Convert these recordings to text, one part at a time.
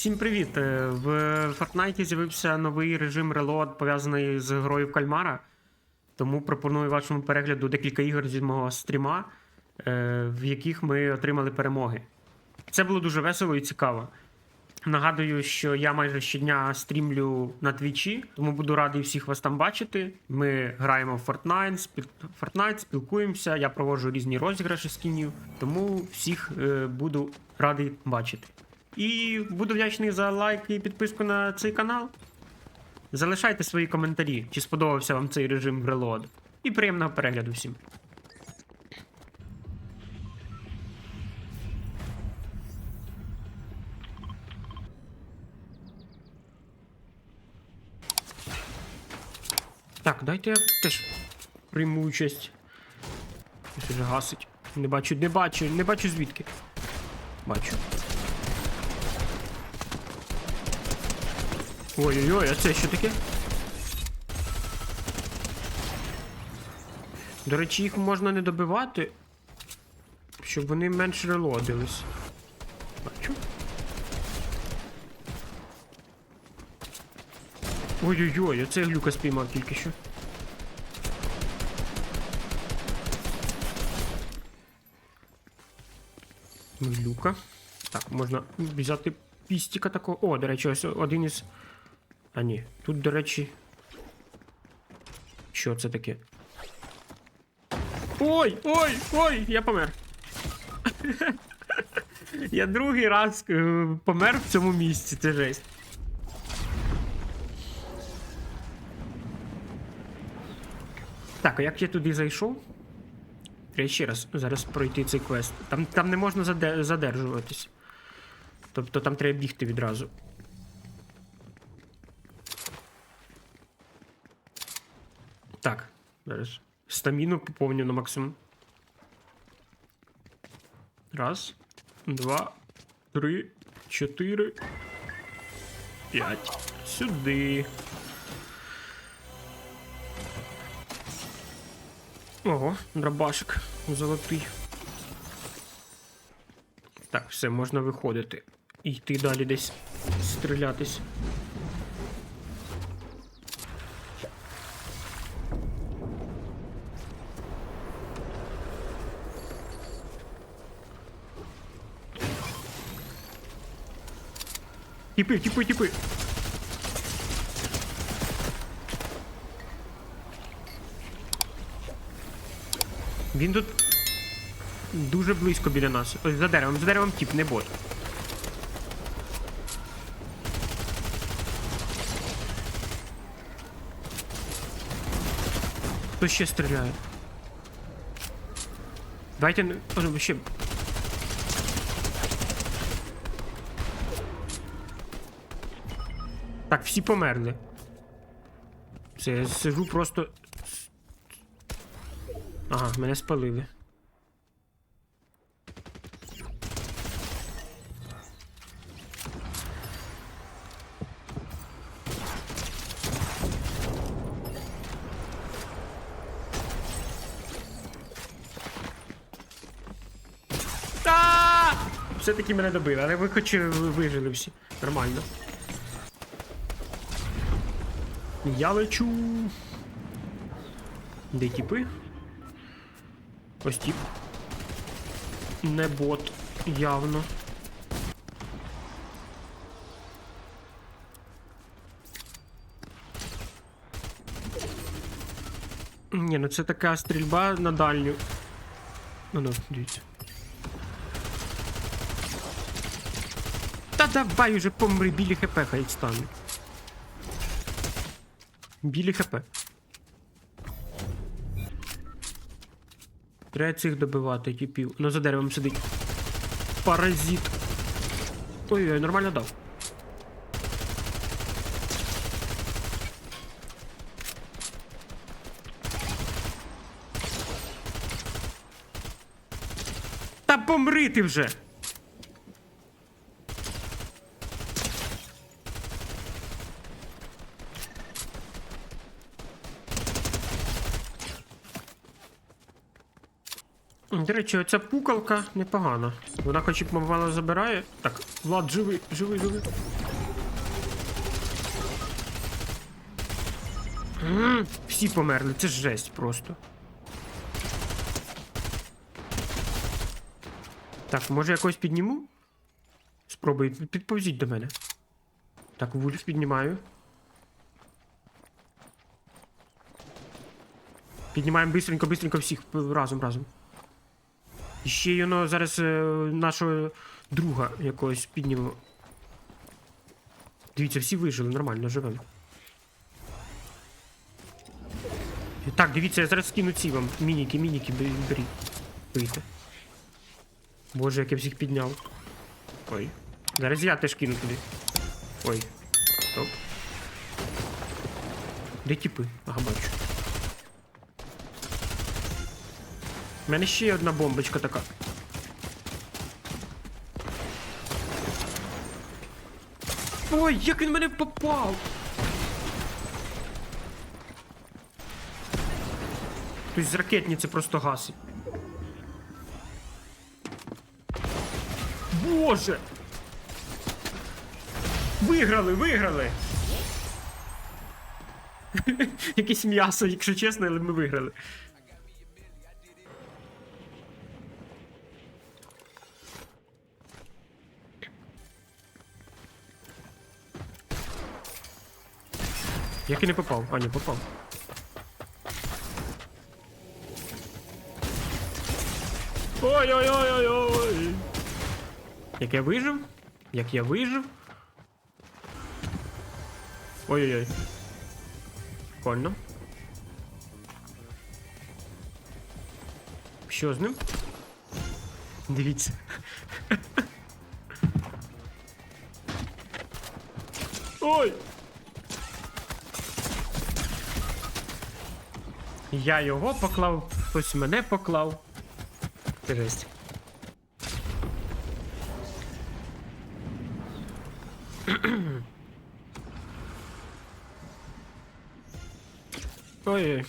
Всім привіт! Е, В Fortnite з'явився новий режим Reload, пов'язаний з грою в кальмара. Тому пропоную вашому перегляду декілька ігор зі мого стріма, е, в яких ми отримали перемоги. Це було дуже весело і цікаво. Нагадую, що я майже щодня стрімлю на твічі, тому буду радий всіх вас там бачити. Ми граємо в Fortnite, спіл... Fortnite спілкуємося, я проводжу різні розіграші скінів, тому всіх е, буду радий бачити. І буду вдячний за лайк і підписку на цей канал. Залишайте свої коментарі, чи сподобався вам цей режим Reload. І приємного перегляду всім. Так, дайте я теж прийму участь. Щось вже гасить. Не бачу, не бачу, не бачу звідки. Бачу. Ой-ой-ой, а це що таке? До речі, їх можна не добивати, щоб вони менше релодились. Бачу. Ой-ой-ой, я цей глюка спіймав тільки що. Глюка. Так, можна взяти пістіка такого. О, до речі, ось один із. А ні, тут, до речі. Що це таке? Ой, ой, ой, я помер. я другий раз е, помер в цьому місці, це жесть. Так, а як я туди зайшов? Треба ще раз зараз пройти цей квест. Там, там не можна задержуватись. Тобто там треба бігти відразу. Так, зараз. Стаміну поповню на максимум. Раз, два, три, чотири. П'ять. Сюди. Ого, дробашик золотий. Так, все, можна виходити. І йти далі десь стрілятись. Тіпи, тіпи, тіпи. Він тут дуже близько біля нас. Ось за деревом, за деревом тіп, не бот. Хто ще стріляє? Давайте не- ще. Так, всі померли. Все, я сижу просто. Ага, мене спалили. Все-таки мене добили, але ви хоч вижили всі. Нормально. Я лечу. Де тіпи? Ось тіп. Не бот, явно. Ні, ну це така стрільба на дальню. Ну ну, дивіться. Та давай уже помри, білі хп хай стане. Білі хп. Треба цих добивати, типів. Ну за деревом сидить. Паразит. Ой-ой, нормально дав. Та помри ти вже! До речі, оця пукалка непогана. Вона хоч і помало забирає. Так, Влад, живий, живий, живий. М, Всі померли, це ж жесть просто. Так, може якось підніму? Спробуй, підповзіть до мене. Так, вульф піднімаю. Піднімаємо бистренько, бистренько всіх разом, разом. І ще й воно зараз е, нашого друга якогось підняло. Дивіться, всі вижили, нормально, живемо. Так, дивіться, я зараз скину ці вам. Мініки, мініки, бе- беріть. Бийте. Боже, як я всіх підняв. Ой. Зараз я теж кину туди. Ой. Стоп. Де тіпи? Ага, бачу. У мене ще одна бомбочка така. Ой, як він мене попав! Хтось з ракетниці просто гасить. Боже! Виграли, виграли! Якесь м'ясо, якщо чесно, але ми виграли. Як і не попав? А, не попав. Ой-ой-ой-ой-ой. Як я вижив? Як я вижив? Ой-ой-ой. Прикольно. Що з ним? Дивіться. Ой! Я його поклав, хтось мене поклав. Жесть. Ой-ой.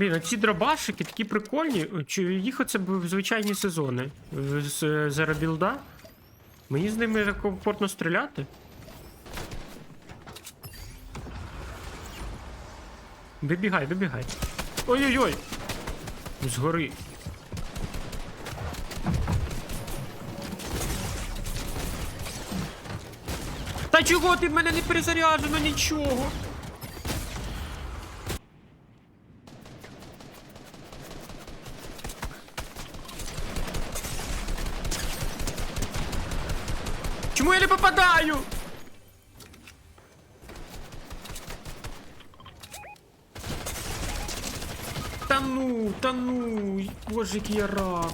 Блін, ці дробашики такі прикольні. Їх оце в звичайні сезони з Зерабілда? Мені з ними так комфортно стріляти. Вибігай, вибігай. Ой-ой-ой! Згори. Та чого ти в мене не перезаряджено нічого? Чому я не попадаю? Та ну, та ну, боже, який я рак.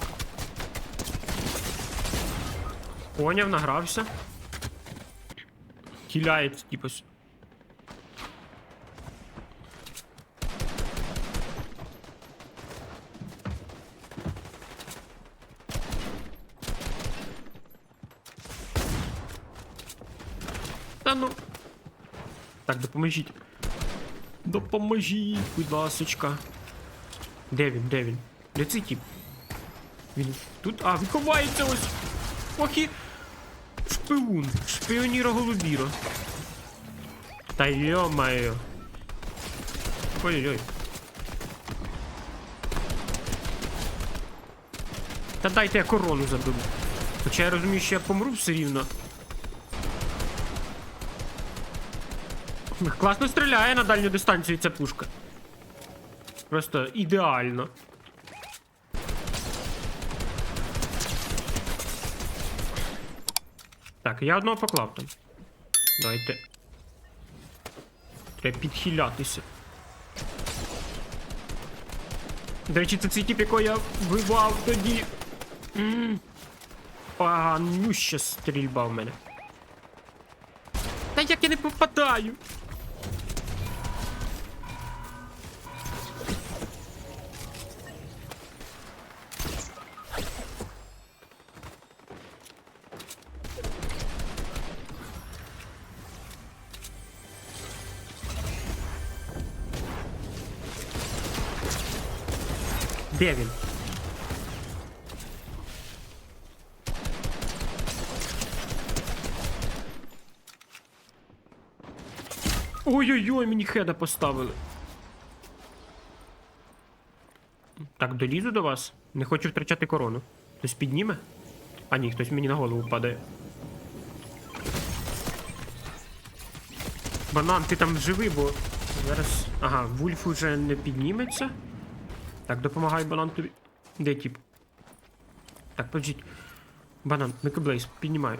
Поняв, награвся. Кіляється, типу. Та ну. Так, допоможіть. Допоможіть, будь ласочка. Де він? Де він? Де цей тип? Він тут. А, він ховається ось. Ох. Шпиун. Шпіоніро голубіро. Та йо-моє. Ой-ой-ой. Та дайте я корону заберу. Хоча я розумію, що я помру все рівно. Класно стріляє на дальню дистанцію ця пушка. Просто ідеально. Так, я одного поклав там. Давайте. Треба підхилятися. До речі, це цей тип, якого я вбивав тоді. Поганюща стрільба в мене. Та як я не попадаю? Де? Ой-ой-ой, мені хеда поставили. Так, долізу до вас. Не хочу втрачати корону. Хтось підніме? А ні, хтось мені на голову падає. Банан, ти там живий, бо зараз. Ага, Вульф уже не підніметься. Так, допомагай банан тобі. Де тип? Так, подождіть. Банан, Микаблейс, піднімаю.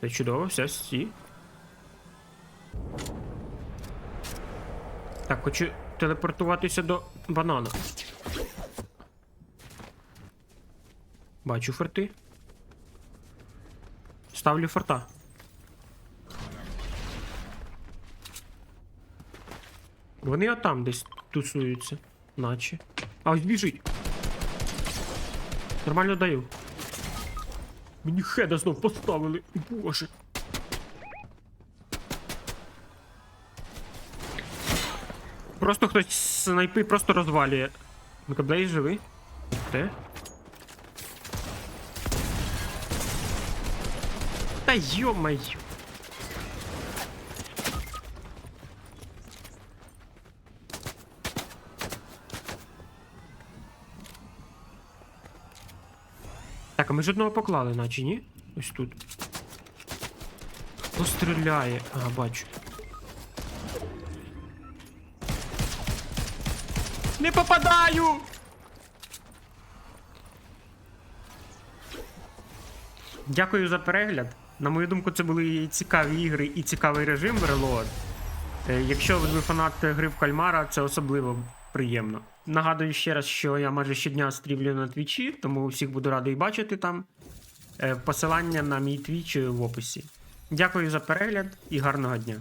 Це чудово, все, сі. Так, хочу телепортуватися до банана. Бачу форти. Ставлю форта. Вони отам десь тусуються, наче. А ось біжить. Нормально даю. Мені хеда знов поставили. Боже. Просто хтось снайпи просто розвалює. Микаблей живий? Де? Та йо-моє. Так, а ми ж одного поклали, наче ні? Ось тут. Хто стріляє? Ага, бачу. Не попадаю! Дякую за перегляд. На мою думку, це були цікаві ігри і цікавий режим Reload. Е, Якщо ви фанат гри в кальмара, це особливо приємно. Нагадую ще раз, що я майже щодня стрімлю на твічі, тому всіх буду радий бачити там. Е, Посилання на мій твіч в описі. Дякую за перегляд і гарного дня.